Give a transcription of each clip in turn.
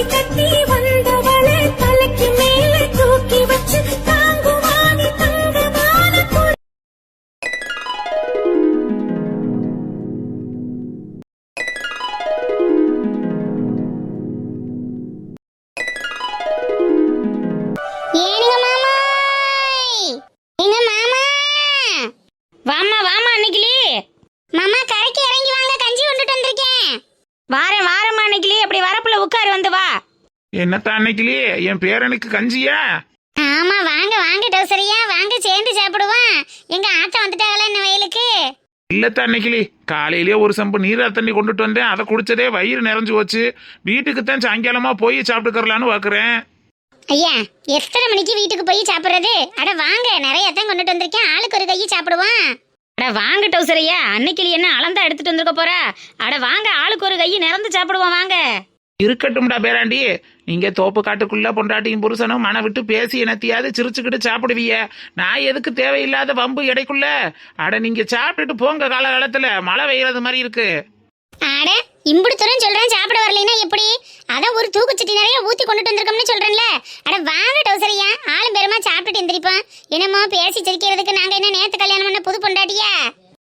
தாலி கட்டி என் பேரனுக்கு கஞ்சியா? ஆமா வாங்க வாங்க டோசரியா வாங்க சேர்ந்து சாப்பிடுவோம். எங்க ஆத்தா வந்துட்டாங்களா என்ன வயலுக்கு? இல்லத்தான் அன்னைக்கிளி காலையிலேயே ஒரு சம்பு நீரா தண்ணி கொண்டுட்டு வந்தேன். அதை குடிச்சதே வயிறு நிறைஞ்சு போச்சு. வீட்டுக்கு தான் சாயங்காலமா போய் சாப்பிட்டுக்கறலான்னு பாக்குறேன். ஐயா எத்தனை மணிக்கு வீட்டுக்கு போய் சாப்பிடுறது? அட வாங்க நிறைய தான் கொண்டுட்டு வந்திருக்கேன். ஆளுக்கு ஒரு கையை சாப்பிடுவோம். அட வாங்க டவுசரையா அன்னைக்கிளி என்ன அளந்தா எடுத்துட்டு வந்திருக்க போறா? அட வாங்க ஆளுக்கு ஒரு கையை நிறந்து சாப்பிடுவோம் வாங்க. இருக்கட்டும்டா பேராண்டி. நீங்க தோப்பு காட்டுக்குள்ள பொண்டாட்டியும் புருஷனும் மன விட்டு பேசி என்னத்தையாவது சிரிச்சுக்கிட்டு சாப்பிடுவீங்க. நான் எதுக்கு தேவையில்லாத வம்பு இடைக்குள்ள அட நீங்க சாப்பிட்டுட்டு போங்க காலகாலத்துல. மழை பெய்யறது மாதிரி இருக்கு. அட இம்புடு தூரம் சொல்றேன் சாப்பிட வரலைன்னா எப்படி? அதான் ஒரு தூக்குச்சட்டி நிறைய ஊத்தி கொண்டுட்டு வந்திருக்கோம்னு சொல்றேன்ல. அட வாங்க டவுசரியா. ஆளும் பெருமா சாப்பிட்டுட்டு எந்திரிப்போம். என்னமோ பேசி சிரிக்கிறதுக்கு நாங்க என்ன நேத்து கல்யாணம் பண்ண புது பொண்டாட்டியா?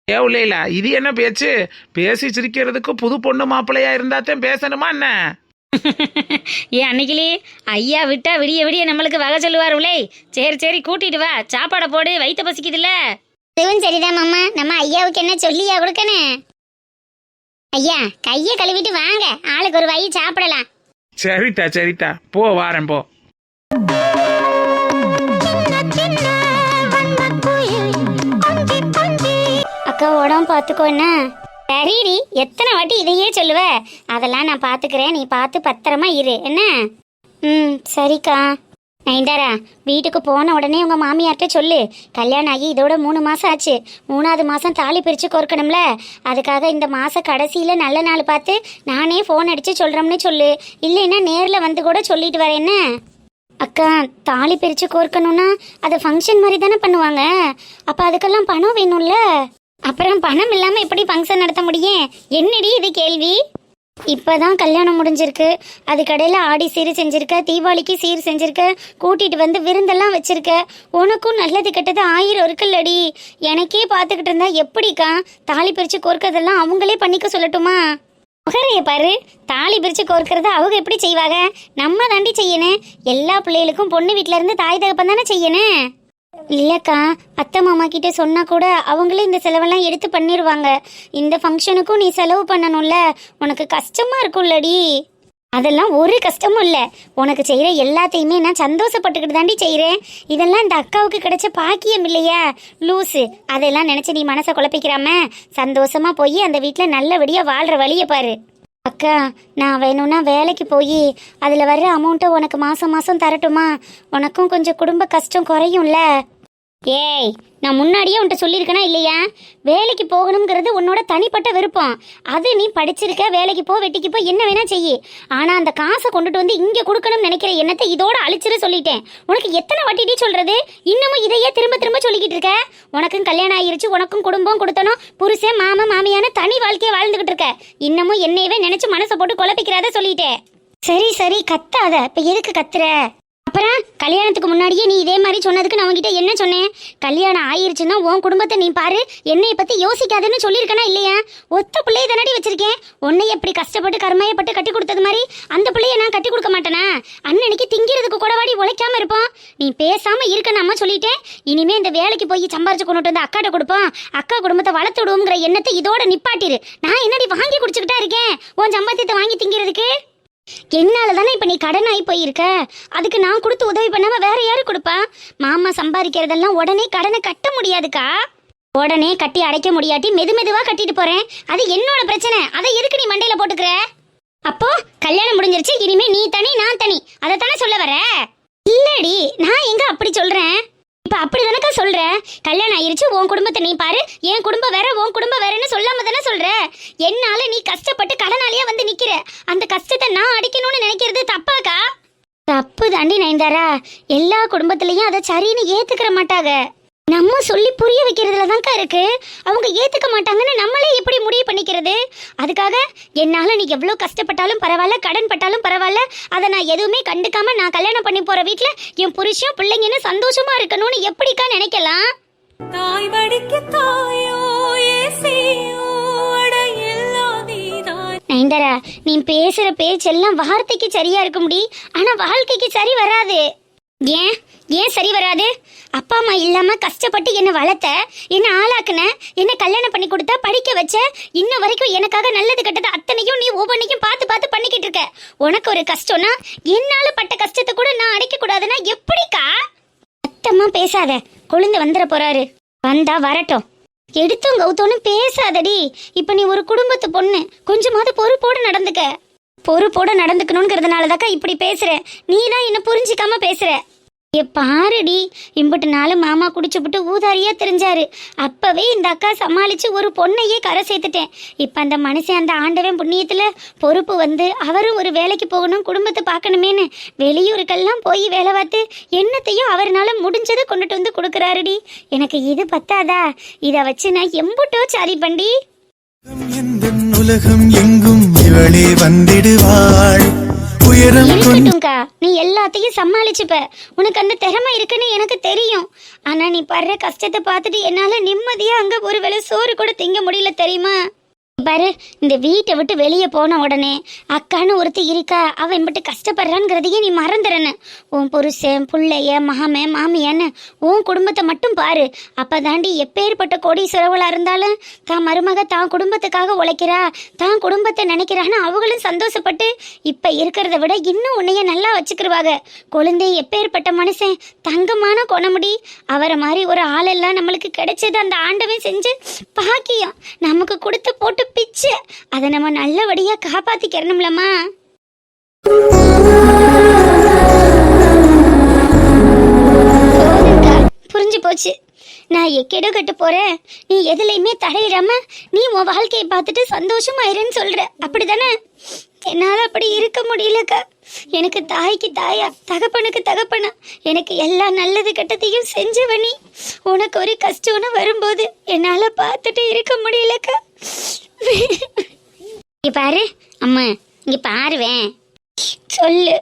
ஏவுல இது என்ன பேச்சு? பேசி சிரிக்கிறதுக்கு புது பொண்ணு மாப்பிள்ளையா இருந்தாத்தான் பேசணுமா என்ன? ஏ அன்னைக்கிளி ஐயா விட்டா விடிய விடிய நம்மளுக்கு வகை சொல்லுவாருலே சரி சரி கூட்டிட்டு வா. சாப்பாடை போடு வயித்த பசிக்குதுல்ல. இதுவும் சரிதான் மாமா. நம்ம ஐயாவுக்கு என்ன சொல்லியா கொடுக்கணும் ஐயா கையை கழுவிட்டு வாங்க. ஆளுக்கு ஒரு வாய் சாப்பிடலாம். சரிட்டா சரிட்டா. போ வாரேன் போ. அக்கா உடம்பு பார்த்துக்கோ என்ன? சரிடி எத்தனை வாட்டி இதையே சொல்லுவ? அதெல்லாம் நான் பார்த்துக்கிறேன் நீ பார்த்து பத்திரமா இரு. என்ன? ம் சரிக்கா. நைந்தாரா வீட்டுக்கு போன உடனே உங்கள் மாமியார்கிட்ட சொல்லு. கல்யாணம் ஆகி இதோட மூணு மாதம் ஆச்சு. மூணாவது மாதம் தாலி பிரித்து கோர்க்கணும்ல. அதுக்காக இந்த மாதம் கடைசியில் நல்ல நாள் பார்த்து நானே ஃபோன் அடித்து சொல்கிறோம்னு சொல்லு. இல்லைன்னா நேரில் வந்து கூட சொல்லிட்டு வரேன் என்ன? அக்கா தாலி பிரித்து கோர்க்கணும்னா அது ஃபங்க்ஷன் மாதிரி தானே பண்ணுவாங்க. அப்போ அதுக்கெல்லாம் பணம் வேணும்ல. அப்புறம் பணம் இல்லாம எப்படி ஃபங்க்ஷன் நடத்த முடியும்? என்னடி இது கேள்வி? இப்பதான் கல்யாணம் முடிஞ்சிருக்கு. அதுக்கடையில ஆடி சீர் செஞ்சிருக்க தீபாவளிக்கு சீர் செஞ்சிருக்க கூட்டிட்டு வந்து விருந்தெல்லாம் வச்சிருக்க. உனக்கும் நல்லது கெட்டது ஆயிரம் இருக்குல்லடி. எனக்கே பார்த்துக்கிட்டு இருந்தா எப்படிக்கா தாலி பிரிச்சு கோர்க்கறதெல்லாம் அவங்களே பண்ணிக்க சொல்லட்டுமா? முகரைய பாரு தாலி பிரிச்சு கோர்க்கறத அவங்க எப்படி செய்வாங்க? நம்ம தாண்டி செய்யணும். எல்லா பிள்ளைகளுக்கும் பொண்ணு வீட்ல இருந்து தாய் தகப்பன் தானே செய்யணும்? இல்லக்கா அத்தை மாமா கிட்ட சொன்னா கூட அவங்களே இந்த செலவெல்லாம் எடுத்து பண்ணிடுவாங்க இந்த ஃபங்க்ஷனுக்கும் நீ செலவு பண்ணணும்ல. உனக்கு கஷ்டமா இருக்கும்லடி. அதெல்லாம் ஒரு கஷ்டமும் இல்லை. உனக்கு செய்கிற எல்லாத்தையுமே நான் சந்தோஷப்பட்டுக்கிட்டு தாண்டி செய்கிறேன் இதெல்லாம் இந்த அக்காவுக்கு கிடைச்ச பாக்கியம் இல்லையா? லூஸு அதெல்லாம் நினச்சி நீ மனசை குழப்பிக்கிறாம சந்தோஷமாக போய் அந்த வீட்டில் நல்லபடியாக வாழ்கிற வழியை பாரு. அக்கா நான் வேணும்னா வேலைக்கு போய் அதில் வர்ற அமௌண்ட்டை உனக்கு மாதம் மாதம் தரட்டுமா? உனக்கும் கொஞ்சம் குடும்ப கஷ்டம் குறையும்ல. ஏய் நான் முன்னாடியே உன்கிட்ட சொல்லியிருக்கேனா இல்லையா? வேலைக்கு போகணுங்கிறது உன்னோட தனிப்பட்ட விருப்பம். அது நீ படிச்சிருக்க வேலைக்கு போ வெட்டிக்கு போ என்ன வேணா செய்யி. ஆனா அந்த காசை கொண்டுட்டு வந்து இங்க கொடுக்கணும்னு நினைக்கிற எண்ணத்தை இதோட அழிச்சிரு சொல்லிட்டேன். உனக்கு எத்தனை வாட்டிடி சொல்றது? இன்னமும் இதையே திரும்ப திரும்ப சொல்லிக்கிட்டு இருக்க? உனக்கும் கல்யாணம் ஆயிருச்சு உனக்கும் குடும்பம் கொடுத்தனும் புருஷன் மாமா மாமியான தனி வாழ்க்கையை வாழ்ந்துகிட்டு இருக்க. இன்னமும் என்னையவே நினைச்சு மனசை போட்டு குழப்பிக்கிறத சொல்லிட்டேன். சரி சரி கத்தாத. இப்ப எதுக்கு கத்துற? அப்புறம் கல்யாணத்துக்கு முன்னாடியே நீ இதே மாதிரி சொன்னதுக்கு நான் உங்ககிட்ட என்ன சொன்னேன்? கல்யாணம் ஆயிருச்சுன்னா உன் குடும்பத்தை நீ பாரு என்னைய பத்தி யோசிக்காதுன்னு சொல்லியிருக்கனா இல்லையா? ஒத்த பிள்ளைய தானடி வச்சிருக்கேன். உன்னை எப்படி கஷ்டப்பட்டு கருமையப்பட்டு கட்டி கொடுத்தது மாதிரி அந்த பிள்ளைய நான் கட்டி கொடுக்க மாட்டேனா? அன்னன்னைக்கு திங்கிறதுக்கு கூட வாடி உழைக்காம இருப்போம். நீ பேசாம இருக்க சொல்லிட்டேன். இனிமே இந்த வேலைக்கு போய் சம்பாரிச்சு கொண்டுட்டு வந்து அக்காட்ட கொடுப்போம். அக்கா குடும்பத்தை வளர்த்து விடுவோங்கிற எண்ணத்தை இதோட நிப்பாட்டிரு. நான் என்னடி வாங்கி குடிச்சுக்கிட்டா இருக்கேன்? உன் சம்பாத்தியத்தை வாங்கி திங்கிறதுக்கு? என்னால தானே இப்ப நீ கடன் ஆகி போயிருக்க? அதுக்கு நான் கொடுத்து உதவி பண்ணாம வேற யாரு கொடுப்பா? மாமா சம்பாதிக்கிறதெல்லாம் உடனே கடனை கட்ட முடியாதுக்கா. உடனே கட்டி அடைக்க முடியாட்டி மெது மெதுவா கட்டிட்டு போறேன். அது என்னோட பிரச்சனை. அதை எதுக்கு நீ மண்டையில போட்டுக்கிற? அப்போ கல்யாணம் முடிஞ்சிருச்சு இனிமே நீ தனி நான் தனி. அதை தானே சொல்ல வர? இல்லடி நான் எங்க அப்படி சொல்றேன்? இப்ப அப்படி தானக்கா சொல்ற? கல்யாணம் ஆயிருச்சு உன் குடும்பத்தை நீ பாரு. என் குடும்பம் வேற உன் குடும்பம் வேறன்னு சொல்லாம தானே சொல்ற? என்னால நீ கஷ்டப்பட்டு கடனாலேயே வந்து நிக்கிற? அந்த கஷ்டத்தை நான் அடிக்கணும்னு நினைக்கிறது தப்பாக்கா? தப்பு தாண்டி நயன்தாரா எல்லா குடும்பத்துலேயும் அதை சரின்னு ஏத்துக்கிற மாட்டாங்க. நம்ம சொல்லி புரிய வைக்கிறதுல தான்க்கா இருக்கு. அவங்க ஏத்துக்க மாட்டாங்கன்னு நம்மளே எப்படி முடிவு பண்ணிக்கிறது? அதுக்காக என்னால நீ எவ்வளோ கஷ்டப்பட்டாலும் பரவாயில்ல கடன் பட்டாலும் பரவாயில்ல அதை நான் எதுவுமே கண்டுக்காம நான் கல்யாணம் பண்ணி போற வீட்ல என் புருஷன் பிள்ளைங்கன்னு சந்தோஷமா இருக்கணும்னு எப்படிக்கா நினைக்கலாம்? தாய் வடிக்கு தாயோ நயன்தாரா நீ பேசுற பேச்செல்லாம் வார்த்தைக்கு சரியா இருக்க முடி ஆனா வாழ்க்கைக்கு சரி வராது. ஏன்? ஏன் சரி வராது? அப்பா அம்மா இல்லாம கஷ்டப்பட்டு என்னை வளர்த்த என்னை ஆளாக்குன என்னை கல்யாணம் பண்ணி கொடுத்தா படிக்க வச்ச இன்ன வரைக்கும் எனக்காக நல்லது கெட்டது அத்தனையும் நீ ஒவ்வொன்றையும் பார்த்து பார்த்து பண்ணிக்கிட்டு இருக்க. உனக்கு ஒரு கஷ்டம்னா என்னால பட்ட கஷ்டத்தை கூட நான் அடைக்க கூடாதுன்னா எப்படிக்கா? சத்தமா பேசாத. கொழுந்து வந்துட போறாரு. வந்தா வரட்டும். எடுத்தும் கௌத்தோன்னு பேசாதடி. இப்ப நீ ஒரு குடும்பத்து பொண்ணு. கொஞ்சமாவது பொறுப்போடு நடந்துக்க. பொறுப்போட நடந்துக்கணுங்கிறதுனால தாக்கா இப்படி பேசுற. நீ தான் என்ன புரிஞ்சிக்காம பேசுற. ஏ பாருடி. இம்புட்டு நாள் மாமா குடிச்சுப்புட்டு ஊதாரியா தெரிஞ்சாரு. அப்பவே இந்த அக்கா சமாளிச்சு ஒரு பொண்ணையே கரை சேர்த்துட்டேன். இப்ப அந்த மனுஷன் அந்த ஆண்டவன் புண்ணியத்துல பொறுப்பு வந்து அவரும் ஒரு வேலைக்கு போகணும் குடும்பத்தை பார்க்கணுமேன்னு வெளியூருக்கெல்லாம் போய் வேலை பார்த்து என்னத்தையும் அவர்னால முடிஞ்சதை கொண்டுட்டு வந்து கொடுக்குறாருடி. எனக்கு இது பத்தாதா? இதை வச்சு நான் எம்புட்டோ சாரி பண்டி? உலகம் எங்கும் இவளே வந்திடுவாள். இருக்கட்டும்க்கா நீ எல்லாத்தையும் சமாளிச்சுப்ப. உனக்கு அந்த திறமை இருக்குன்னு எனக்கு தெரியும். ஆனா நீ படுற கஷ்டத்தை பார்த்துட்டு என்னால நிம்மதியா அங்க ஒரு வேளை சோறு கூட திங்க முடியல தெரியுமா? பாரு இந்த வீட்டை விட்டு வெளியே போன உடனே அக்கான்னு ஒருத்தி இருக்கா அவன் இம்பிட்டு கஷ்டப்படுறான்ங்கிறதையே நீ மறந்துறன உன் புருஷன் புள்ளைய மாம மாமியான்னு உன் குடும்பத்தை மட்டும் பாரு. அப்பதாண்டி எப்பேற்பட்ட கோடீஸ்வரவளா இருந்தாலும் தான் மருமக தான் குடும்பத்துக்காக உழைக்கிறா தான் குடும்பத்தை நினைக்கிறான்னு அவங்களும் சந்தோஷப்பட்டு இப்போ இருக்கிறத விட இன்னும் உன்னைய நல்லா வச்சுக்கிருவாங்க கொழுந்தை எப்பேற்பட்ட மனுஷன் தங்கமான குணமுடி அவரை மாதிரி ஒரு ஆளெல்லாம் நம்மளுக்கு கிடைச்சது அந்த ஆண்டவன் செஞ்சு பாக்கியம். நமக்கு கொடுத்து போட்டு பிச்சு. அதை நம்ம நல்லபடியா காப்பாத்திக்கிறணும்லம்மா. புரிஞ்சு போச்சு. நான் எக்கேடோ கட்டு போறேன். நீ எதுலையுமே தடையிடாம நீ உன் வாழ்க்கையை பார்த்துட்டு சந்தோஷமாயிருன்னு சொல்ற. அப்படிதானே? என்னால் அப்படி இருக்க முடியலக்கா. எனக்கு தாய்க்கு தாயா தகப்பனுக்கு தகப்பனா எனக்கு எல்லா நல்லது கெட்டதையும் செஞ்சவனி. உனக்கு ஒரு கஷ்டம்னு வரும்போது என்னால் பார்த்துட்டு இருக்க முடியலக்கா. இங்கே பாரு அம்மா இங்கே பாருவேன். சொல்லு.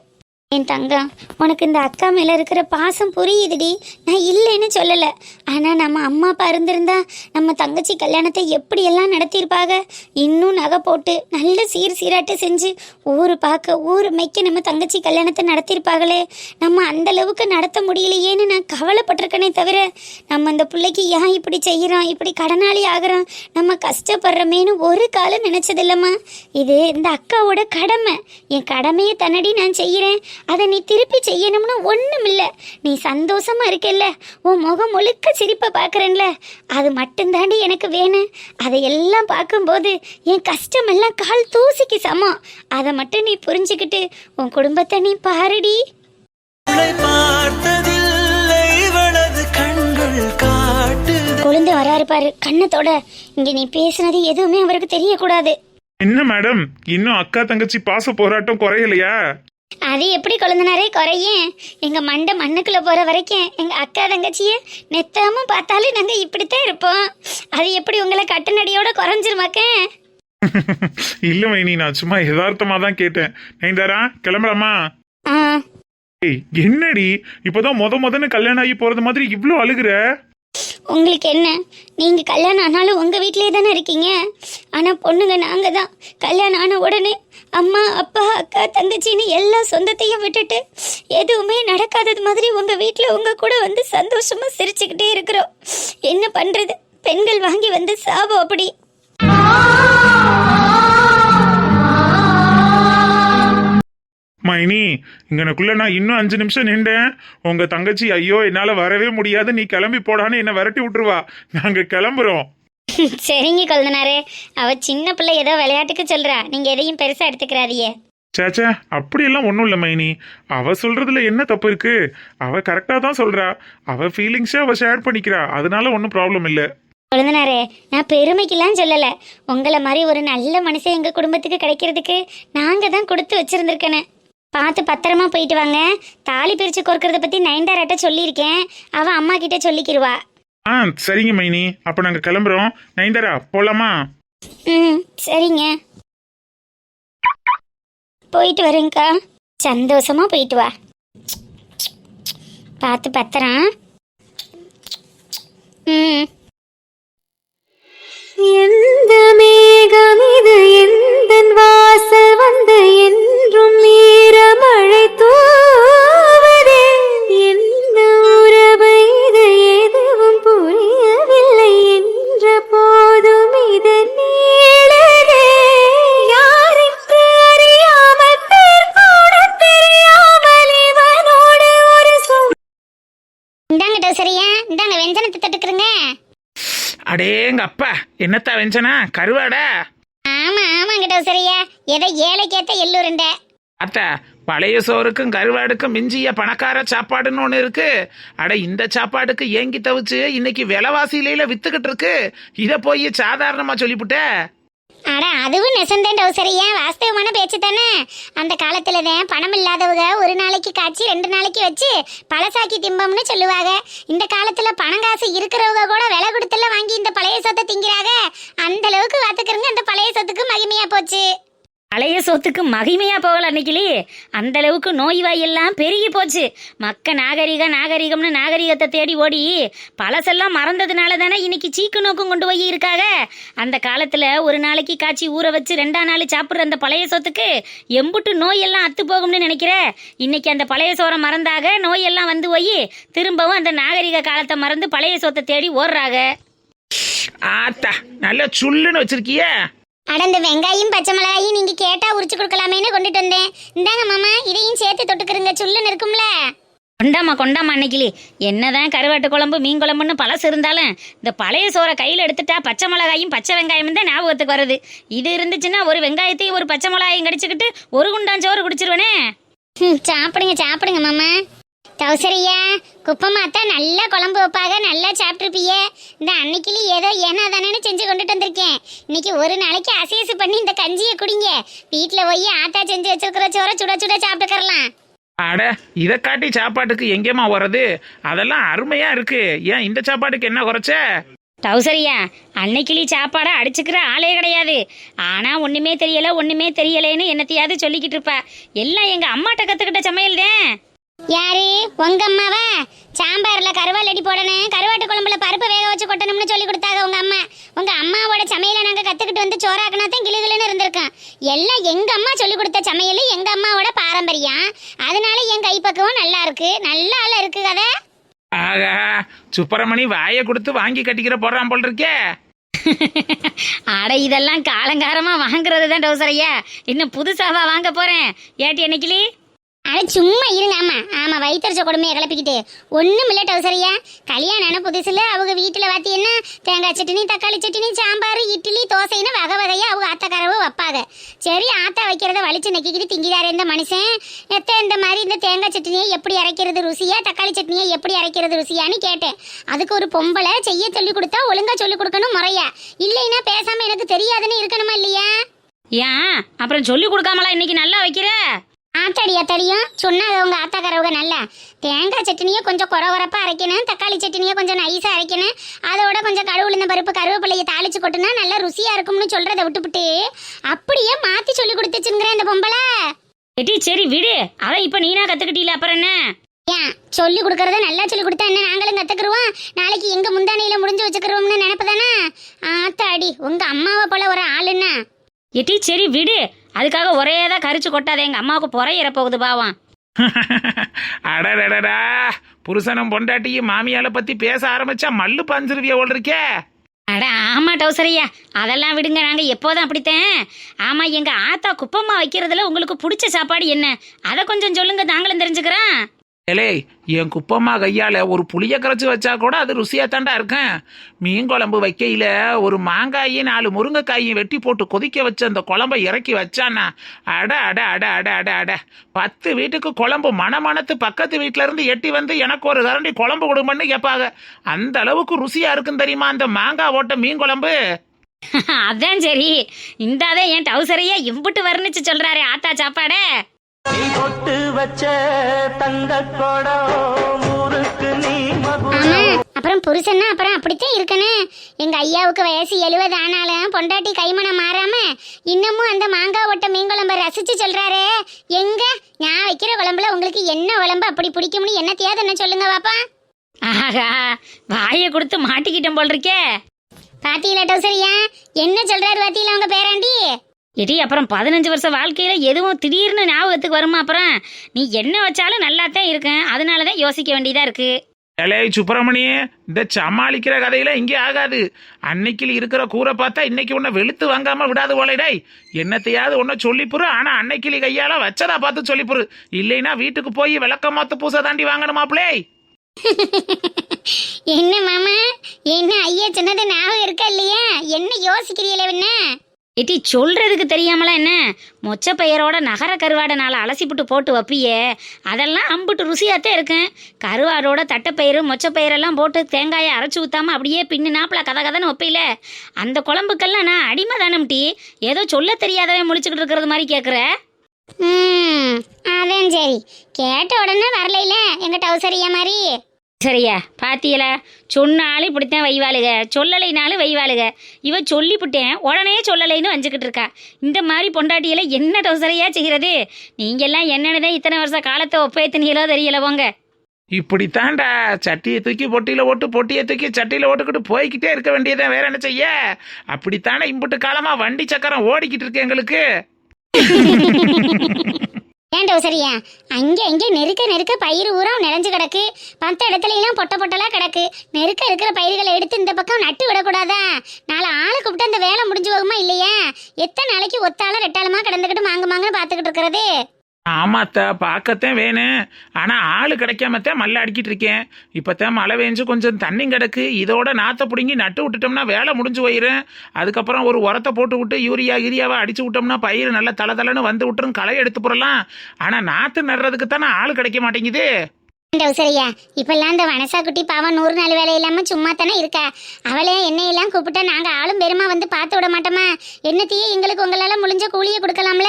என் தங்கம் உனக்கு இந்த அக்கா மேல இருக்கிற பாசம் புரியுதுடி. நான் இல்லைன்னு சொல்லல. ஆனா நம்ம அம்மா அப்பா இருந்திருந்தா நம்ம தங்கச்சி கல்யாணத்தை எப்படி எல்லாம் நடத்தியிருப்பாங்க இன்னும் நகை போட்டு நல்ல சீர் சீராட்டு செஞ்சு ஊரு பார்க்க ஊர் மெய்க்க நம்ம தங்கச்சி கல்யாணத்தை நடத்தியிருப்பாங்களே நம்ம அந்த அளவுக்கு நடத்த முடியலையேன்னு நான் கவலைப்பட்டிருக்கனே தவிர நம்ம அந்த பிள்ளைக்கு ஏன் இப்படி செய்கிறோம் இப்படி கடனாளி ஆகிறோம் நம்ம கஷ்டப்படுறோமேன்னு ஒரு காலம் நினைச்சதில்லம்மா. இது இந்த அக்காவோட கடமை. என் கடமையை தன்னடி நான் செய்கிறேன் அதை நீ திருப்பி செய்யணும்னு ஒன்றும் இல்லை நீ சந்தோஷமா இருக்கல்ல. உன் முகம் முழுக்க சிரிப்பை பார்க்குறேன்ல. அது மட்டும்தாண்டி எனக்கு வேணும். அதை எல்லாம் பார்க்கும்போது என் கஷ்டமெல்லாம் கால் தூசிக்கு சமம். அதை மட்டும் நீ புரிஞ்சுக்கிட்டு உன் குடும்பத்தை நீ பாருடி. கொழுந்து வராரு பாரு கண்ணத்தோட. இங்க நீ பேசுனது எதுவுமே அவருக்கு தெரியக்கூடாது. என்ன மேடம்? இன்னும் அக்கா தங்கச்சி பாச போராட்டம் குறையலையா? அது எப்படி கொழுந்தனாரே குறையும் எங்க மண்டை மண்ணுக்குள்ள போற வரைக்கும் எங்க அக்கா தங்கச்சிய நெத்தாம பார்த்தாலும் நாங்க இப்படித்தான் இருப்போம். அது எப்படி உங்களை கட்டுநடியோட குறைஞ்சிருமாக்க இல்ல மைனி நான் சும்மா யதார்த்தமா தான் கேட்டேன் நைந்தாரா கிளம்பலாமா என்னடி? இப்பதான் முத முதன்னு கல்யாணம் ஆகி போறது மாதிரி இவ்ளோ அழுகுற? உங்களுக்கு என்ன? நீங்கள் கல்யாணம் ஆனாலும் உங்கள் வீட்டிலே தானே இருக்கீங்க? ஆனால் பொண்ணுங்க நாங்கள் தான். கல்யாணம் ஆன உடனே அம்மா அப்பா அக்கா தங்கச்சின்னு எல்லா சொந்தத்தையும் விட்டுட்டு எதுவுமே நடக்காதது மாதிரி உங்கள் வீட்டில் உங்கள் கூட வந்து சந்தோஷமாக சிரிச்சுக்கிட்டே இருக்கிறோம். என்ன பண்ணுறது பெண்கள் வாங்கி வந்து சாபம் அப்படி. மைனி இங்கனக்குள்ள நான் இன்னும் அஞ்சு நிமிஷம் நின்றேன். உங்க தங்கச்சி ஐயோ என்னால வரவே முடியாது. நீ கிளம்பி போடான்னு என்ன விரட்டி விட்டுருவா. நாங்க கிளம்புறோம். சரிங்க கொழுந்தனாரே. அவ சின்ன பிள்ளை ஏதோ விளையாட்டுக்கு சொல்றா. நீங்க எதையும் பெருசா எடுத்துக்கிறாதியே சேச்சே அப்படியெல்லாம் ஒன்றும் இல்லை மைனி. அவ சொல்றதுல என்ன தப்பு இருக்கு? அவ கரெக்டா தான் சொல்றா. அவ ஃபீலிங்ஸை அவ ஷேர் பண்ணிக்கிறா. அதனால ஒன்றும் ப்ராப்ளம் இல்லை. கொழுந்தனாரே நான் பெருமைக்கெல்லாம் சொல்லல. உங்களை மாதிரி ஒரு நல்ல மனுஷன் எங்க குடும்பத்துக்கு கிடைக்கிறதுக்கு நாங்க தான் கொடுத்து வச்சிருந்திருக்கேனே பார்த்து பத்திரமா போயிட்டு வாங்க. தாலி பிரிச்சு கொடுக்கறத பத்தி நயன்தாராட்ட சொல்லியிருக்கேன். அவ அம்மா கிட்ட சொல்லிக்கிருவா. ஆ சரிங்க மைனி. அப்போ நாங்கள் கிளம்புறோம். நைந்தரா போலாமா? ம் சரிங்க. போயிட்டு வரேங்க்கா சந்தோஷமா போயிட்டு வா. பார்த்து பத்திரம். ம் எந்த மேகம் இது? எந்த வாசல் வந்து? என்றும் ஈரமழை தூவதே. என்ன அடேங்க அப்பா என்னத்தா வெஞ்சனா? கருவாடா? ஆமா ஆமாங்க சரியா எதை ஏழைக்கேத்த எள்ளுருண்டை? அத்தா பழைய சோறுக்கும் கருவாடுக்கும் மிஞ்சிய பணக்கார சாப்பாடுன்னு ஒன்று இருக்கு. அட இந்த சாப்பாடுக்கு ஏங்கி தவிச்சு இன்னைக்கு விலைவாசியில வித்துக்கிட்டு இருக்கு. இதை போய் சாதாரணமா சொல்லிவிட்ட அட அதுவும் நெசந்தேன் ஏன் வாஸ்தவமான பேச்சு தானே? அந்த காலத்தில் தான் பணம் இல்லாதவங்க ஒரு நாளைக்கு காய்ச்சி ரெண்டு நாளைக்கு வச்சு பழசாக்கி திம்பம்னு சொல்லுவாங்க. இந்த காலத்தில் பணம் காசு இருக்கிறவங்க கூட விலை கொடுத்துல வாங்கி இந்த பழைய சொத்தை திங்கிறாங்க. அந்த அளவுக்கு வாத்துக்கிறங்க அந்த பழைய சொத்துக்கு மகிமையாக போச்சு. பழைய சொத்துக்கு மகிமையா போகல அன்னைக்கிலே. அந்த அளவுக்கு நோய் வாயெல்லாம் பெருகி போச்சு. மக்க நாகரிக நாகரிகம்னு நாகரிகத்தை தேடி ஓடி பழசெல்லாம் மறந்ததுனால தானே இன்னைக்கு சீக்கு நோக்கம் கொண்டு போய் இருக்காங்க அந்த காலத்துல ஒரு நாளைக்கு காய்ச்சி ஊற வச்சு ரெண்டாம் நாள் சாப்பிட்ற அந்த பழைய சொத்துக்கு எம்புட்டு நோய் எல்லாம் அத்து போகும்னு நினைக்கிற? இன்னைக்கு அந்த பழைய சோரம் மறந்தாக நோய் எல்லாம் வந்து போய் திரும்பவும் அந்த நாகரிக காலத்தை மறந்து பழைய சொத்தை தேடி ஓடுறாங்க ஆத்தா நல்ல சுல்லுன்னு வச்சிருக்கியே. அட இந்த வெங்காயம் பச்சை மிளகாயும் நீங்க கேட்டா உரிச்சு கொடுக்கலாமேன்னு கொண்டுட்டு வந்தேன். இந்தாங்க மாமா இதையும் சேர்த்து தொட்டுக்கிறங்க சுள்ளுன்னு இருக்கும்ல. கொண்டாமா கொண்டாமா அன்னைக்கிளி என்னதான் கருவாட்டு குழம்பு மீன் குழம்புன்னு பழசு இருந்தாலும் இந்த பழைய சோறை கையில் எடுத்துட்டா பச்சை மிளகாயும் பச்சை வெங்காயமும் தான் ஞாபகத்துக்கு வருது. இது இருந்துச்சுன்னா ஒரு வெங்காயத்தையும் ஒரு பச்சை மிளகாயும் கடிச்சுக்கிட்டு ஒரு குண்டான் சோறு குடிச்சிருவேனே சாப்பிடுங்க சாப்பிடுங்க மாமா. தௌசரியா குப்பமாத்தா நல்லா குழம்பு வைப்பாக நல்லா சாப்பிட்ருப்பிய இந்த அன்னைக்கிளி ஏதோ ஏனா தானேன்னு செஞ்சு கொண்டுட்டு வந்திருக்கேன். இன்னைக்கு ஒரு நாளைக்கு அசேசு பண்ணி இந்த கஞ்சியை குடிங்க. வீட்டில் போய் ஆத்தா செஞ்சு வச்சிருக்கிற சோறை சுட சுட சாப்பிட்டுக்கறலாம். அட இதை காட்டி சாப்பாட்டுக்கு எங்கேம்மா வர்றது அதெல்லாம் அருமையா இருக்கு. ஏன் இந்த சாப்பாட்டுக்கு என்ன குறைச்ச? டவுசரியா அன்னைக்கிளி சாப்பாடை அடிச்சுக்கிற ஆளே கிடையாது. ஆனா ஒண்ணுமே தெரியல ஒண்ணுமே தெரியலேன்னு என்னத்தையாவது சொல்லிக்கிட்டு இருப்பா. எல்லாம் எங்க அம்மாட்ட கத்துக்கிட்ட சமையல் தான். யாரு? உங்க அம்மாவா? சாம்பார்ல கருவாள் அடி போடணும் கருவாட்டு குழம்புல பருப்பு வேக வச்சு கொட்டணும்னு சொல்லி கொடுத்தாங்க உங்க அம்மா. உங்க அம்மாவோட சமையலை நாங்க கத்துக்கிட்டு வந்து சோறாக்குனா தான் கிளுகிளுன்னு இருந்திருக்கோம். எல்லாம் எங்க அம்மா சொல்லி கொடுத்த சமையல் எங்க அம்மாவோட பாரம்பரியம் அதனால என் கைப்பக்குவம் நல்லா இருக்கு. நல்ல ஆள இருக்கு கதை? ஆகா சுப்பிரமணி வாயை கொடுத்து வாங்கி கட்டிக்கிற போறான் போல் இருக்கே. அட இதெல்லாம் காலங்காரமா வாங்குறது தான் டவுசரையா இன்னும் புதுசாவா வாங்க போறேன். ஏட்டி என்னைக்கிளி அட சும்மா இருங்க ஆமா ஆமா வயிற்றுச்ச கொடுமையை கிளப்பிக்கிட்டு. ஒன்றும் இல்லை டவுசரியா. கல்யாணம் புதுசுல அவங்க வீட்டில் பார்த்தீங்கன்னா தேங்காய் சட்னி தக்காளி சட்னி சாம்பார் இட்லி தோசைன்னு வகை வகையாக அவங்க ஆத்தாக்காரவோ வைப்பாங்க. சரி ஆத்தா வைக்கிறத வலிச்சு நக்கிக்கிட்டு திங்கிறாரு இந்த மனுஷன். எத்த இந்த மாதிரி இந்த தேங்காய் சட்னியை எப்படி அரைக்கிறது ருசியா? தக்காளி சட்னியை எப்படி அரைக்கிறது ருசியான்னு கேட்டேன். அதுக்கு ஒரு பொம்பளை செய்ய சொல்லி கொடுத்தா ஒழுங்காக சொல்லி கொடுக்கணும் முறையா. இல்லைன்னா பேசாமல் எனக்கு தெரியாதுன்னு இருக்கணுமா இல்லையா? ஏன்? அப்புறம் சொல்லி கொடுக்காமலா இன்னைக்கு நல்லா வைக்கிற? ஆத்தாடி ஆத்தாடியும் சொன்னாங்க உங்க ஆத்தாக்காரவங்க நல்லா. தேங்காய் சட்னியை கொஞ்சம் குறை குறைப்பா அரைக்கணும் தக்காளி சட்னியை கொஞ்சம் நைஸா அரைக்கணும். அதோட கொஞ்சம் கடுவுளுந்த பருப்பு கருவேப்பிலையை தாளிச்சு கொட்டுனா நல்லா ருசியா இருக்கும்னு சொல்றதை விட்டுப்புட்டு அப்படியே மாத்தி சொல்லி கொடுத்துச்சுங்கிற இந்த பொம்பளை. எட்டி சரி விடு. அவ இப்ப நீனா கத்துக்கிட்டீல அப்புறம் என்ன? ஏன்? சொல்லி கொடுக்கறத நல்லா சொல்லி கொடுத்தா என்ன நாங்களும் கத்துக்குருவோம்? நாளைக்கு எங்க முந்தானையில முடிஞ்சு வச்சுக்கிறோம்னு நினைப்பதானா ஆத்தாடி உங்க அம்மாவை போல ஒரு ஆளுன்னா. எட்டி சரி விடு. அதுக்காக ஒரே தான் கரிச்சு கொட்டாதே எங்க அம்மாவுக்கு புறையிற போகுது பாவம். அடடடடா புருஷனும் பொண்டாட்டியும் மாமியால பத்தி பேச ஆரம்பிச்சா மல்லு பஞ்சிருவிய ஓல் இருக்கே. அட ஆமா டவுசரையா. அதெல்லாம் விடுங்க நாங்க எப்போதும் அப்படித்தான். ஆமா எங்க ஆத்தா குப்பம்மா வைக்கிறதுல உங்களுக்கு பிடிச்ச சாப்பாடு என்ன? அதை கொஞ்சம் சொல்லுங்க நாங்களும் தெரிஞ்சுக்கிறோம். ஏலே என் குப்பம்மா கையால் ஒரு புளிய கரைச்சி வச்சா கூட அது ருசியாக தாண்டா இருக்கும் மீன் குழம்பு வைக்கையில் ஒரு மாங்காயும் நாலு முருங்கைக்காயும் வெட்டி போட்டு கொதிக்க வச்சு அந்த குழம்ப இறக்கி வச்சானா அட அட அட அட அட அட. பத்து வீட்டுக்கு குழம்பு மணமணத்து பக்கத்து வீட்டிலேருந்து எட்டி வந்து எனக்கு ஒரு கரண்டி குழம்பு கொடுங்கன்னு கேட்பாங்க அந்த அளவுக்கு ருசியாக இருக்கும் தெரியுமா அந்த மாங்காய் ஓட்ட மீன் குழம்பு? அதான் சரி. இந்தாதே என் டவுசரையே இம்புட்டு வர்ணிச்சு சொல்கிறாரே ஆத்தா சாப்பாடே. நீ பொட்டு வச்ச தங்க குடம் ஊருக்கு நீ அப்புறம் புருஷன்னா அப்புறம் அப்படித்தான் இருக்கணும் எங்க ஐயாவுக்கு வயசு எழுபது ஆனாலும் பொண்டாட்டி கைமணம் மாறாம இன்னமும் அந்த மாங்காய் ஒட்ட மீன் குழம்ப ரசிச்சு சொல்றாரே. எங்க? நான் வைக்கிற குழம்புல உங்களுக்கு என்ன குழம்பு அப்படி பிடிக்கும்னு என்ன தேவை என்ன சொல்லுங்க பாப்பா. ஆஹா வாயை கொடுத்து மாட்டிக்கிட்டேன் போல் இருக்கே. பாத்தீங்களா டவுசரியா? என்ன சொல்றாரு பாத்தீங்களா உங்க பேராண்டி? எடி அப்புறம் பதினஞ்சு வருஷம் வாழ்க்கையில எதுவும் திடீர்னு ஞாபகத்துக்கு வருமா? அப்புறம் நீ என்ன வச்சாலும் நல்லா தான் இருக்கேன். அதனால தான் யோசிக்க வேண்டியதா இருக்கு. ஏலே சுப்பிரமணியே இந்த சமாளிக்கிற கதையில இங்கே ஆகாது. அன்னைக்கு இருக்கிற கூரை பார்த்தா இன்னைக்கு உன்னை வெளுத்து வாங்காம விடாது போலடை என்னத்தையாவது ஒன்ன சொல்லிப்புரு ஆனா அன்னைக்கிளி கையால வச்சதா பார்த்து சொல்லிப்புரு. இல்லைன்னா வீட்டுக்கு போய் விளக்க மாத்து பூசை தாண்டி வாங்கணுமாப்ளே என்ன மாமா? என்ன ஐயா சொன்னது ஞாபகம் இருக்கா இல்லையா? என்ன யோசிக்கிறீங்களே என்ன? எட்டி சொல்கிறதுக்கு தெரியாமலாம் என்ன? மொச்ச பயிரோட நகர கருவாடை நாளை அலசிப்புட்டு போட்டு வைப்பியே. அதெல்லாம் அம்புட்டு ருசியாத்தான் இருக்கும் கருவாடோட தட்டைப்பயிறு மொச்சப்பயிரெல்லாம் போட்டு தேங்காயை அரைச்சி ஊற்றாமல் அப்படியே பின்னு நாப்பில் கதை கதைன்னு வைப்பில அந்த குழம்புக்கெல்லாம் நான் அடிமை தானம் டீ ஏதோ சொல்ல தெரியாதவன் முழிச்சுக்கிட்டு இருக்கிறது மாதிரி கேட்குற அதான் சரி. கேட்ட உடனே வரலைல எங்க டவுசரியா மாதிரி. சரியா? பாத்தியலா? சொன்னாலும் இப்படித்தான் வைவாளுக. சொல்லலைனாலும் வைவாளுக. இவ சொல்லிவிட்டேன் உடனே சொல்லலைன்னு வஞ்சுக்கிட்டு இருக்கா. இந்த மாதிரி பொண்டாட்டியில என்ன டவுசரையா செய்கிறது நீங்கெல்லாம் என்னன்னு இத்தனை வருஷ காலத்தை ஒப்பேத்தினீங்களோ தெரியல போங்க. இப்படித்தான்டா. சட்டியை தூக்கி பொட்டியில ஓட்டு பொட்டியை தூக்கி சட்டியில ஓட்டுக்கிட்டு போய்கிட்டே இருக்க வேண்டியதான் வேற என்ன செய்ய? அப்படித்தானே இம்புட்டு காலமா வண்டி சக்கரம் ஓடிக்கிட்டு இருக்கு எங்களுக்கு. ஏன் டவுசரியா அங்கே அங்கே நெருக்க நெருக்க பயிர் ஊரா நிறைஞ்சு கிடக்கு. மற்ற இடத்துல எல்லாம் பொட்ட பொட்டலாக கிடக்கு. நெருக்க இருக்கிற பயிர்களை எடுத்து இந்த பக்கம் நட்டு விடக்கூடாதா? நாலு ஆளை கூப்பிட்டு அந்த வேலை முடிஞ்சு போகுமா இல்லையா? எத்தனை நாளைக்கு ஒத்தாலும் ரெட்டாலமாக கிடந்துக்கிட்டு மாங்க மாங்கன்னு பார்த்துக்கிட்டு இருக்கிறது? ஆமாத்தா பார்க்கத்தான் வேணும் ஆனால் ஆள் கிடைக்காமத்தான் மல்ல அடிக்கிட்டு இருக்கேன். இப்போத்தான் மழை வேஞ்சு கொஞ்சம் தண்ணி கிடக்கு. இதோட நாற்ற பிடுங்கி நட்டு விட்டுட்டோம்னா வேலை முடிஞ்சு போயிடும் அதுக்கப்புறம் ஒரு உரத்தை போட்டு விட்டு யூரியா யூரியாவை அடிச்சு விட்டோம்னா பயிர் நல்லா தலை தலைன்னு வந்து விட்டுரும். களை எடுத்து போடலாம். ஆனால் நாற்று நடுறதுக்கு தானே ஆள் கிடைக்க மாட்டேங்குது. டவுசரியா இப்பெல்லாம் இந்த வனசா குட்டி பாவம் நூறு நாள் வேலை இல்லாம சும்மா தானே இருக்கா? அவளே என்னையெல்லாம் கூப்பிட்டா நாங்க ஆளும் பெருமா வந்து பார்த்து விட மாட்டோமா? என்னத்தையே எங்களுக்கு உங்களால முடிஞ்ச கூலியை கொடுக்கலாம்ல?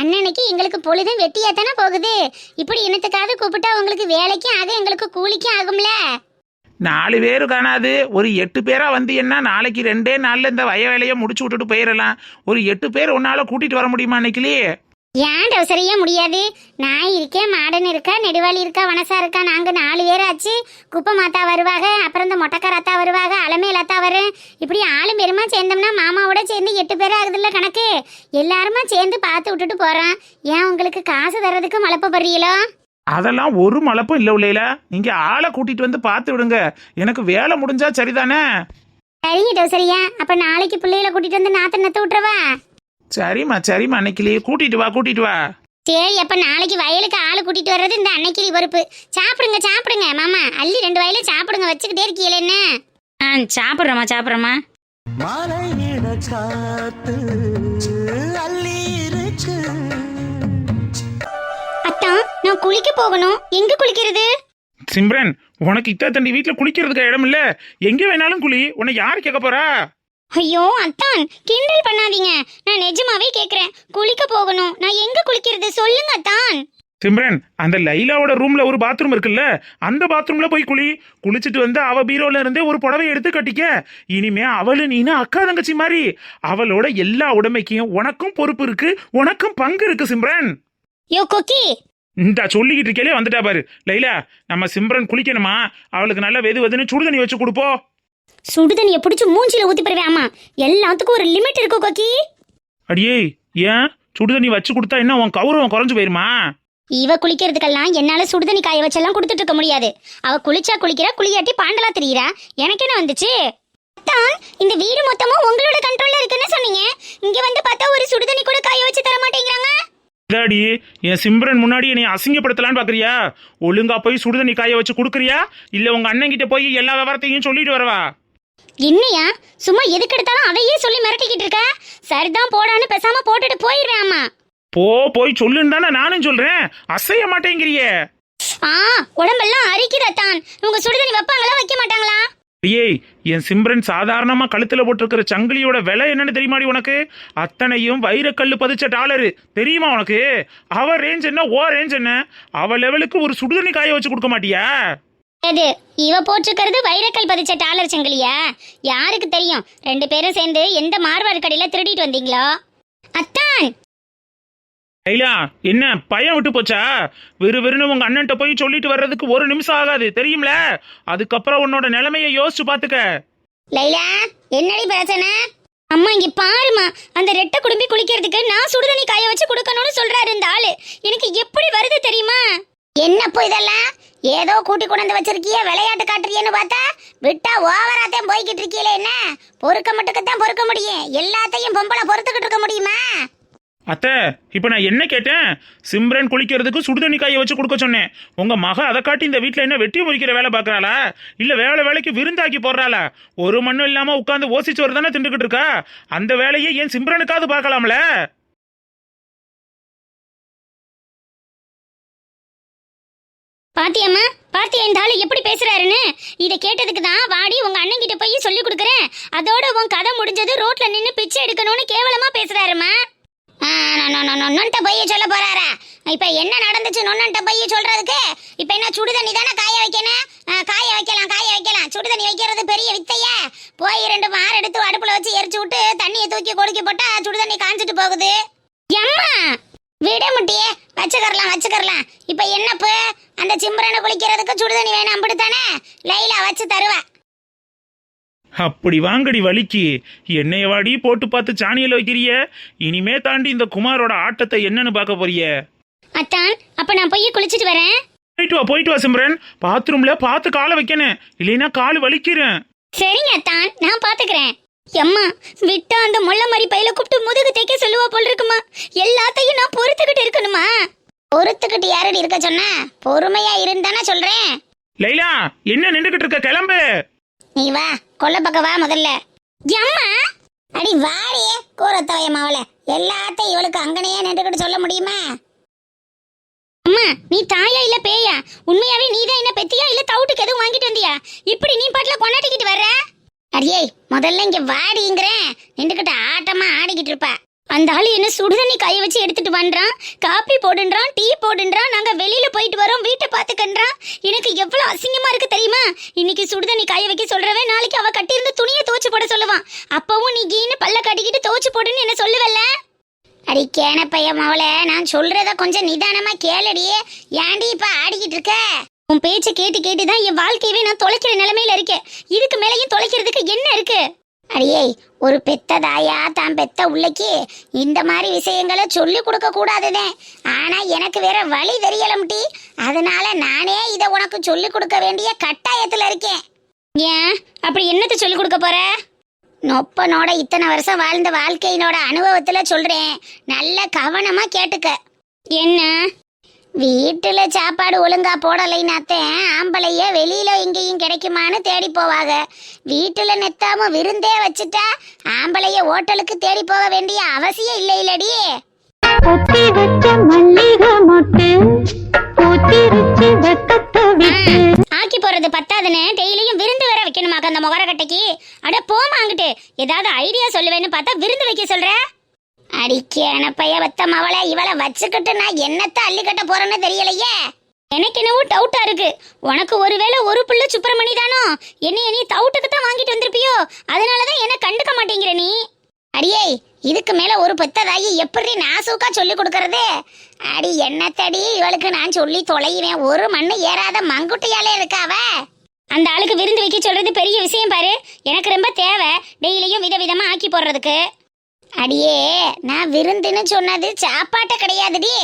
அன்னன்னைக்கு எங்களுக்கு பொழுதும் வெட்டியா தானே போகுது. இப்படி என்னத்துக்காவது கூப்பிட்டா உங்களுக்கு வேலைக்கும் ஆகும் எங்களுக்கு கூலிக்கும் ஆகும்ல? நாலு பேர் காணாது. ஒரு எட்டு பேரா வந்து என்ன நாளைக்கு ரெண்டே நாள்ல இந்த வய வேலையை முடிச்சு விட்டுட்டு போயிடலாம் ஒரு எட்டு பேர் உன்னால கூட்டிட்டு வர முடியுமா அன்னைக்கிலே? ஏன் டவுசரியா முடியாது? நான் இருக்கேன் மாடன் இருக்கா நெடுவாளி இருக்கா வனசா இருக்கா? நாங்க நாலு பேர் ஆச்சு. குப்பை மாத்தா வருவாங்க அப்புறம் இந்த மொட்டைக்கார அத்தா வருவாங்க அலமேல் அத்தா வரும் இப்படி ஆளும் பெருமா சேர்ந்தோம்னா மாமாவோட சேர்ந்து எட்டு பேர் ஆகுதுல்ல கணக்கு? எல்லாருமா சேர்ந்து பார்த்து விட்டுட்டு போறோம். ஏன் உங்களுக்கு காசு தர்றதுக்கு மலப்பப்படுறீங்களோ அதெல்லாம் ஒரு மலப்பும் இல்லை உள்ளையில நீங்க ஆளை கூட்டிட்டு வந்து பார்த்து விடுங்க. எனக்கு வேலை முடிஞ்சா சரிதானே? சரிங்க டவுசரியா. அப்ப நாளைக்கு பிள்ளைகளை கூட்டிட்டு வந்து நாத்த நத்த விட்டுறவா? சரிம்மா சரிம்மா அன்னைக்கிலே கூட்டிட்டு வா கூட்டிட்டு வா. சரி அப்ப நாளைக்கு வயலுக்கு ஆளு கூட்டிட்டு வர்றது இந்த அன்னைக்கிளி பொறுப்பு. சாப்பிடுங்க சாப்பிடுங்க மாமா. அள்ளி ரெண்டு வயல சாப்பிடுங்க வச்சுக்கிட்டே இருக்கீங்களே என்ன? ஆ சாப்பிட்றோமா சாப்பிட்றோமா மாலை இட காத்து அள்ளி இருக்கு. அத்தான் நான் குளிக்க போகணும். எங்க குளிக்கிறது? சிம்ரன் உனக்கு இத்தா தண்டி வீட்டுல குளிக்கிறதுக்கு இடம் இல்ல எங்க வேணாலும் குளி. உன்னை யாரு கேட்க போறா? ஐயோ அத்தான். கிண்டல் பண்ணாதீங்க. நான் நிஜமாவே கேக்குறேன். குளிக்க போகணும். நான் எங்க குளிக்கிறது? சொல்லுங்க அத்தான். சிம்ரன் அந்த லைலாவோட ரூம்ல ஒரு பாத்ரூம் இருக்குல்ல? அந்த பாத்ரூம்ல போய் குளி. குளிச்சுட்டு வந்து அவ பீரோல இருந்தே ஒரு புடவை எடுத்து கட்டிக்க. இனிமே அவளு நீனு அக்கா தங்கச்சி மாதிரி அவளோட எல்லா உடைமைக்கும் உனக்கும் பொறுப்பு இருக்கு உனக்கும் பங்கு இருக்கு சிம்ரன். யோ கொக்கி. இந்த சொல்லிக்கிட்டு இருக்கே வந்துட்டா பாரு. லைலா நம்ம சிம்ரன் குளிக்கணுமா? அவளுக்கு நல்ல வெது வெதுன்னு சுடுதண்ணி வச்சு கொடுப்போம் சுடுதண்ணிய பிடிச்சு மூஞ்சில ஊத்தி போடுவேன் ஆமா எல்லாத்துக்கும் ஒரு லிமிட் இருக்கு கொக்கி அடியே ஏன்? சுடுதண்ணி வச்சு கொடுத்தா என்ன உன் கௌரவம் குறைஞ்சு போயிருமா? இவ குளிக்கிறதுக்கெல்லாம் என்னால சுடுதண்ணி காய வச்செல்லாம் கொடுத்துட்டு இருக்க முடியாது. அவ குளிச்சா குளிக்கிறா குளியாட்டி பாண்டலா தெரியுறா. எனக்கு என்ன வந்துச்சு? அத்தான் இந்த வீடு மொத்தமும் உங்களோட கண்ட்ரோல்ல இருக்குன்னு சொன்னீங்க. இங்க வந்து பார்த்தா ஒரு சுடுதண்ணி கூட காய வச்சு தர மாட்டேங்கிறாங்க. இதாடி என் சிம்ரன் முன்னாடி என்னை அசிங்கப்படுத்தலான்னு பாக்குறியா? ஒழுங்கா போய் சுடுதண்ணி காய வச்சு கொடுக்குறியா? இல்ல உங்க அண்ணன் கிட்ட போய் எல்லா விவரத்தையும் சொல்லிட்டு வரவா? என்னையா? சும்மா எதுக்கு எடுத்தாலும் அதையே சொல்லி மிரட்டிக்கிட்டு இருக்க? சரிதான் போடான்னு பேசாம போட்டுட்டு போயிடுறேன் அம்மா. போ போய் சொல்லுன்னு தானே நானும் சொல்றேன். அசைய மாட்டேங்கிறியே. ஆ உடம்பெல்லாம் அரிக்குதா தான் உங்க சுடுதண்ணி வைப்பாங்களா வைக்க மாட்டாங்களா? ஏய் என் சிம்ரன் சாதாரணமா கழுத்துல போட்டிருக்கிற சங்கிலியோட விலை என்னன்னு தெரியுமாடி உனக்கு? அத்தனையும் வைரக்கல்லு பதிச்ச டாலரு. தெரியுமா உனக்கு? அவ ரேஞ்ச் என்ன ஓ ரேஞ்ச் என்ன? அவ லெவலுக்கு ஒரு சுடுதண்ணி காய வச்சு கொடுக்க மாட்டியா? எது இவ போட்டிருக்கிறது வைரக்கல் பதிச்ச டாலர் சங்கிலியா? யாருக்கு தெரியும்? ரெண்டு பேரும் சேர்ந்து எந்த மார்வார் கடையில திருடிட்டு வந்தீங்களோ? அத்தான்! லைலா என்ன? பயம் விட்டு போச்சா? வெறு வெறுன்னு உங்க அண்ணன்ட்ட போய் சொல்லிட்டு வர்றதுக்கு ஒரு நிமிஷம் ஆகாது தெரியும்ல? அதுக்கப்புறம் உன்னோட நிலைமைய யோசிச்சு பாத்துக்க. லைலா என்னடி பிரச்சனை? அம்மா இங்க பாருமா அந்த ரெட்டை குடும்பி குளிக்கிறதுக்கு நான் சுடுதண்ணி காய வச்சு கொடுக்கணும்னு சொல்றாரு இந்த ஆளு. எனக்கு எப்படி வருது தெரியுமா? என்னப்போ இதெல்லாம்? ஏதோ கூட்டி கொண்டு வச்சிருக்கிய விளையாட்டு காட்டுறியன்னு பார்த்தா விட்டா ஓவராத்தையும் போய்கிட்டு இருக்கீல என்ன? பொறுக்க மட்டுக்குத்தான் பொறுக்க முடியும். எல்லாத்தையும் பொம்பளை பொறுத்துக்கிட்டு இருக்க முடியுமா? அத்தை இப்ப நான் என்ன கேட்டேன்? சிம்ரன் குளிக்கிறதுக்கு சுடுதண்ணி காய வச்சு கொடுக்க சொன்னேன். உங்க மக அதை காட்டி இந்த வீட்டில் என்ன வெட்டி முறிக்கிற வேலை பாக்குறாளா இல்ல வேலை வேலைக்கு விருந்தாக்கி போடுறாளா? ஒரு மண்ணும் இல்லாம உட்காந்து ஓசிச்சோறு தானே திண்டுக்கிட்டு இருக்கா? அந்த வேலையை ஏன் சிம்ரனுக்காவது பார்க்கலாம்ல? பாத்தியம்மா பாத்தியா இந்த ஆளு எப்படி பேசுறாருன்னு? இதை கேட்டதுக்கு தான் வாடி உங்க அண்ணன் கிட்ட போய் சொல்லி கொடுக்குறேன். அதோட உன் கதை முடிஞ்சது ரோட்ல நின்னு பிச்சை எடுக்கணும்னு கேவலமா பேசுறாருமா. நொன்னன்ட்ட பைய சொல்ல போறாரா? இப்ப என்ன நடந்துச்சு நொன்னன்ட்ட பொய்ய சொல்றதுக்கு? இப்ப என்ன சுடுதண்ணி தானே காய வைக்கணும்? காய வைக்கலாம் காய வைக்கலாம். சுடுதண்ணி வைக்கிறது பெரிய வித்தையா. போய் ரெண்டு மாறு எடுத்து அடுப்புல வச்சு எரிச்சு விட்டு தண்ணியை தூக்கி கொடுக்கி போட்டா சுடுதண்ணி காஞ்சிட்டு போகுது. எம்மா! விட முட்டியே வச்சுக்கறலாம் வச்சுக்கறலாம். இப்ப என்னப்பு? அந்த சிம்ரனை குளிக்கிறதுக்கு சுடுதண்ணி வேணும் அப்படித்தானே லைலா வச்சு தருவா. அப்படி வாங்கடி வலிக்கு. என்னைய வாடி போட்டு பார்த்து சாணியில வைக்கிறிய. இனிமே தாண்டி இந்த குமாரோட ஆட்டத்தை என்னன்னு பார்க்க போறிய? அத்தான் அப்ப நான் போய் குளிச்சிட்டு வரேன். போயிட்டு வா போயிட்டு வா சிம்ரன் பாத்ரூம்ல பார்த்து காலை வைக்கணும். இல்லைன்னா கால் வலிக்கிறேன் சரிங்க அத்தான் நான் பாத்துக்கிறேன் எம்மா விட்டா அந்த முள்ள மாதிரி பையில கூப்பிட்டு முதுகு தைக்க சொல்லுவா போல் இருக்குமா? எல்லாத்தையும் நான் பொறுத்துக்கிட்டு இருக்கணுமா? பொறுத்துக்கிட்டு யாரடி இருக்க சொன்னா? பொறுமையா இருந்தானே சொல்றேன். லைலா என்ன நின்றுகிட்டு இருக்க? கிளம்பு. நீ வா கொல்ல பக்கம் வா முதல்ல. எம்மா! அடி வாடியே கூறத்தவைய மாவள எல்லாத்தையும் இவளுக்கு அங்கனையே நின்றுக்கிட்டு சொல்ல முடியுமா? அம்மா நீ தாயா இல்ல பேயா? உண்மையாவே நீ தான் என்ன பெத்தியா? இல்ல தவுட்டுக்கு எதுவும் வாங்கிட்டு வந்தியா? இப்படி நீ பாட்டுல கொண்டாட்டிக்கிட்டு வர்ற? அடியே முதல்ல இங்க வாடிங்கிறேன் நின்றுகிட்ட ஆட்டமா ஆடிக்கிட்டு இருப்ப. அந்த ஆளு என்ன சுடுதண்ணி காய வச்சு எடுத்துட்டு வந்தான் காப்பி போடுன்றான் டீ போடுன்றான் நாங்க வெளியில போயிட்டு வரோம் வீட்டை பாத்துக்கன்றான் எனக்கு எவ்வளவு அசிங்கமா இருக்கு தெரியுமா? இன்னைக்கு சுடுதண்ணி காய வைக்க சொல்றவே நாளைக்கு அவ கட்டியிருந்த துணியை துவச்சு போட சொல்லுவான். அப்பவும் நீ கீனு பல்ல கட்டிக்கிட்டு துவச்சு போடுன்னு என்ன சொல்லுவல்ல? அடி கேன பையன் மவள நான் சொல்றத கொஞ்சம் நிதானமா கேளடி. ஏன்டி இப்ப ஆடிக்கிட்டு இருக்க? உன் பேச்சை கேட்டு கேட்டு தான் என் வாழ்க்கையவே நான் தொலைக்கிற நிலைமையில இருக்கேன். இதுக்கு மேலேயும் தொலைக்கிறதுக்கு என்ன இருக்கு? அடியே ஒரு பெத்த தாயா தான் பெத்த உள்ளக்கி இந்த மாதிரி விஷயங்களை சொல்லி கொடுக்க கூடாதுதே ஆனா எனக்கு வேற வழி தெரியலம்டி அதனால நானே இதை உனக்கு சொல்லி கொடுக்க வேண்டிய கட்டாயத்துல இருக்கேன். ஏன்? அப்படி என்னத்த சொல்லி கொடுக்க போற? நொப்பனோட இத்தனை வருஷம் வாழ்ந்த வாழ்க்கையினோட அனுபவத்துல சொல்றேன். நல்ல கவனமா கேட்டுக்க. என்ன? வீட்டுல சாப்பாடு ஒழுங்கா போடலைனாத்தேன் ஆம்பளைய வெளியில எங்கேயும் கிடைக்குமான்னு தேடி போவாங்க வீட்டுல நெத்தாம விருந்தே வச்சுட்டா ஆம்பளைய ஹோட்டலுக்கு தேடி போக வேண்டிய அவசியம் இல்லை இல்லடி. பொத்தி வச்ச மல்லிகை மொட்டு பூத்திருச்சு வெக்கத்தை விட்டு. ஆக்கி போறது பத்தாதுன்னு டெய்லியும் விருந்து வேற வைக்கணுமாக்க அந்த முகரக்கட்டைக்கு அட போமா அங்கிட்டு. ஏதாவது ஐடியா சொல்லுவேன்னு பார்த்தா விருந்து வைக்க சொல்ற? அடிக்கேனப்பைய வத்த மவளை இவளை வச்சுக்கிட்டு நான் என்னத்த அள்ளி கட்ட போறேன்னு தெரியலையே? எனக்கு என்னவோ டவுட்டா இருக்கு. உனக்கு ஒருவேளை ஒரு புள்ள சுப்பிரமணி தானோ? என்னைய நீ தவுட்டுக்கு தான் வாங்கிட்டு வந்திருப்பியோ? அதனாலதான் என்ன கண்டுக்க மாட்டேங்கிற நீ. அடியே இதுக்கு மேல ஒரு பெத்ததாகி எப்படி நாசூக்கா சொல்லி கொடுக்கறது? அடி என்னத்தடி இவளுக்கு நான் சொல்லி தொலைவேன்? ஒரு மண்ணு ஏறாத மங்குட்டியாலே இருக்காவ அந்த ஆளுக்கு விருந்து வைக்க சொல்றது பெரிய விஷயம் பாரு. எனக்கு ரொம்ப தேவை. டெய்லியும் விதவிதமா ஆக்கி போடுறதுக்கு. அடியே நான் விருந்துன்னு சொன்னது சாப்பாட்டை கிடையாதுடி.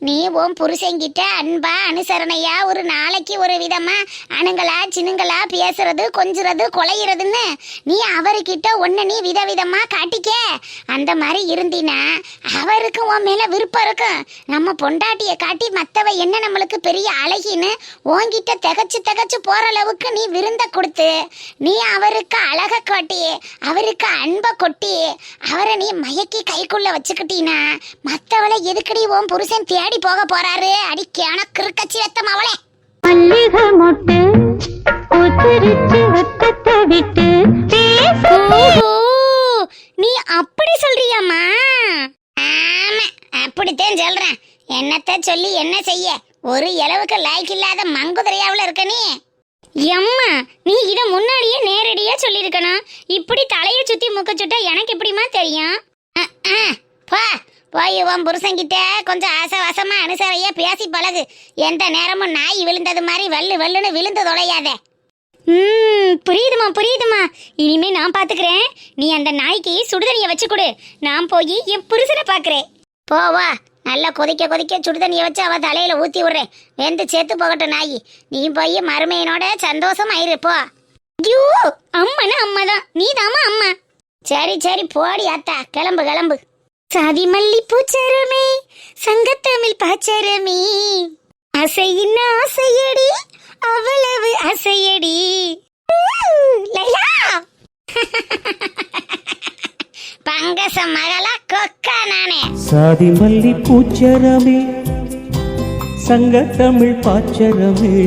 நீ உன் புருஷங்கிட்ட அன்பா அனுசரணையா ஒரு நாளைக்கு ஒரு விதமா அணுங்களா சினுங்களா பேசுறது கொஞ்சுறது கொலையிறதுன்னு நீ அவர்கிட்ட ஒன்று நீ விதவிதமா காட்டிக்க. அந்த மாதிரி இருந்தினா அவருக்கு உன் மேல விருப்பம் இருக்கும். நம்ம பொண்டாட்டிய காட்டி மத்தவ என்ன நம்மளுக்கு பெரிய அழகின்னு உன்கிட்ட திகச்சு திகச்சு போற அளவுக்கு நீ விருந்த கொடுத்து நீ அவருக்கு அழக காட்டி அவருக்கு அன்பை கொட்டி அவரை நீ மயக்கி கைக்குள்ள வச்சுக்கிட்டீனா மத்தவளை எதுக்கடி உன் புருஷன் போக போறாரு. அடிக்கான கிறுக்கச்சி வெத்தம் அவளே. மல்லிகை மொட்டு வெக்கத்தை விட்டு நீ அப்படி சொல்றியாமா ஆமா அப்படித்தான் சொல்றேன். என்னத்த சொல்லி என்ன செய்ய? ஒரு இளவுக்கு லாய்க்கு இல்லாத மங்குதிரையாவுல இருக்க நீ. எம்மா நீ இத முன்னாடியே நேரடியா சொல்லியிருக்கணும். இப்படி தலைய சுத்தி முக்க சுட்டா எனக்கு எப்படிமா தெரியும்? அஹ், போ. போய் உன் புருஷன்கிட்ட கொஞ்சம் ஆசவாசமா அனுசரையா பேசி பழகு. எந்த நேரமும் நாய் விழுந்தது மாதிரி வல்லு வல்லுன்னு விழுந்து தொலையாத. ம் புரியுதுமா புரியுதுமா இனிமே நான் பார்த்துக்கிறேன் நீ அந்த நாய்க்கு சுடுதண்ணியை வச்சு கொடு. நான் போய் என் புருஷனை பார்க்குறேன் போவா நல்லா கொதிக்க கொதிக்க சுடுதண்ணியை வச்சு அவள் தலையில் ஊற்றி விட்றேன். வெந்து சேர்த்து போகட்டும் நாய். நீ போய் மருமையனோட சந்தோஷமா இரு போ. ஐயோ அம்மானா அம்மா தான் நீ அம்மா. சரி சரி போடி அத்தா. கிளம்பு கிளம்பு. சாதி மல்லி பூச்சரமே சங்கத்தமிழ் பாச்சரமே. அசையின் ஆசையடி அவ்வளவு அசையடி. லைலா பங்கச மகளா கொக்கா நானே. சாதி மல்லி பூச்சரமே சங்க தமிழ் பாச்சரமே.